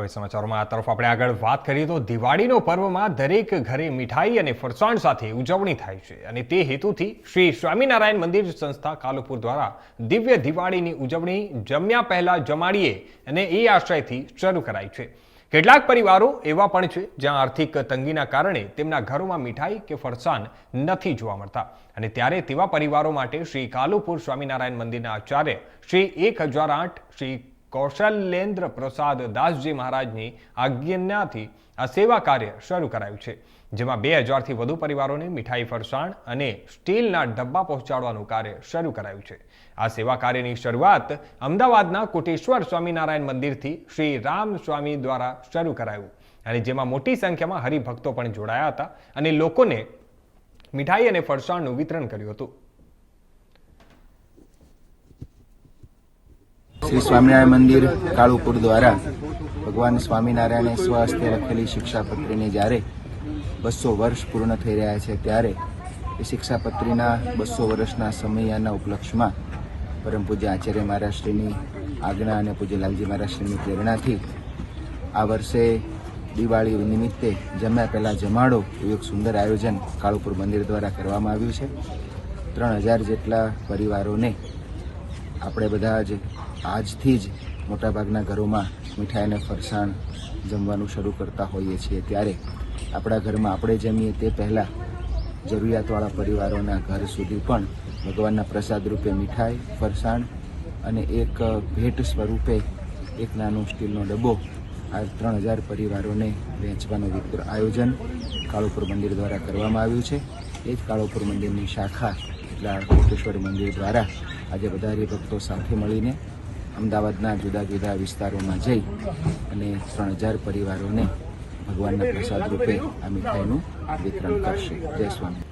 હવે સમાચારોમાં આ તરફ આપણે આગળ વાત કરીએ તો દિવાળીનો પર્વમાં દરેક ઘરે મીઠાઈ અને ફરસાણ સાથે ઉજવણી થાય છે અને તે હેતુથી શ્રી સ્વામિનારાયણ મંદિર સંસ્થા કાલુપુર દ્વારા દિવ્ય દિવાળીની ઉજવણી જમ્યા પહેલા જમાડીએ અને એ આશ્રયથી શરૂ કરાઈ છે. કેટલાક પરિવારો એવા પણ છે જ્યાં આર્થિક તંગીના કારણે તેમના ઘરોમાં મીઠાઈ કે ફરસાણ નથી જોવા મળતા. અને ત્યારે તેવા પરિવારો માટે શ્રી કાલુપુર સ્વામિનારાયણ મંદિરના આચાર્ય શ્રી એક હજાર આઠ શ્રી કૌશલેન્દ્ર પ્રસાદ દાસજી મહારાજની આજ્ઞાથી આ સેવા કાર્ય શરૂ કરાયું છે, જેમાં બે હજારથી વધુ પરિવારોને મીઠાઈ ફરસાણ અને સ્ટીલના ડબ્બા પહોંચાડવાનું કાર્ય શરૂ કરાયું છે. આ સેવા કાર્યની શરૂઆત અમદાવાદના કોટેશ્વર સ્વામિનારાયણ મંદિરથી શ્રી રામ સ્વામી દ્વારા શરૂ કરાયું અને જેમાં મોટી સંખ્યામાં હરિભક્તો પણ જોડાયા હતા અને લોકોને મીઠાઈ અને ફરસાણનું વિતરણ કર્યું હતું. શ્રી સ્વામિનારાયણ મંદિર, કાળુપુર દ્વારા ભગવાન સ્વામિનારાયણે સ્વહસ્તે લખેલી શિક્ષાપત્રીને જ્યારે બસો વર્ષ પૂર્ણ થઈ રહ્યા છે ત્યારે એ શિક્ષાપત્રીના બસો વર્ષના સમયના ઉપલક્ષમાં પરમ પૂજ્ય આચાર્ય મહારાષ્ટ્રીની આજ્ઞા અને પૂજ્ય લાલજી મહારાષ્ટ્રીની પ્રેરણાથી આ વર્ષે દિવાળી નિમિત્તે જમ્યા પહેલાં જમાડો એવું એક સુંદર આયોજન કાળુપુર મંદિર દ્વારા કરવામાં આવ્યું છે. ત્રણ હજાર જેટલા પરિવારોને આપણે બધા જ આજથી જ મોટાભાગના ઘરોમાં મીઠાઈ અને ફરસાણ જમવાનું શરૂ કરતા હોઈએ છીએ. ત્યારે આપણા ઘરમાં આપણે જમીએ તે પહેલાં જરૂરિયાતવાળા પરિવારોના ઘર સુધી પણ ભગવાનના પ્રસાદ રૂપે મીઠાઈ, ફરસાણ અને એક ભેટ સ્વરૂપે એક નાનો સ્ટીલનો ડબ્બો આ ત્રણ હજાર પરિવારોને વહેંચવાનું આયોજન કાળુપુર મંદિર દ્વારા કરવામાં આવ્યું છે. એ જ કાળુપુર મંદિરની શાખા એટલે કોટેશ્વર મંદિર દ્વારા આજે બધા હરિભક્તો સાથે મળીને અમદાવાદના જુદા જુદા વિસ્તારોમાં જઈ અને ત્રણ હજાર પરિવારોને ભગવાનના પ્રસાદ રૂપે આ મીઠાઈનું વિતરણ કરશે. જય સ્વામી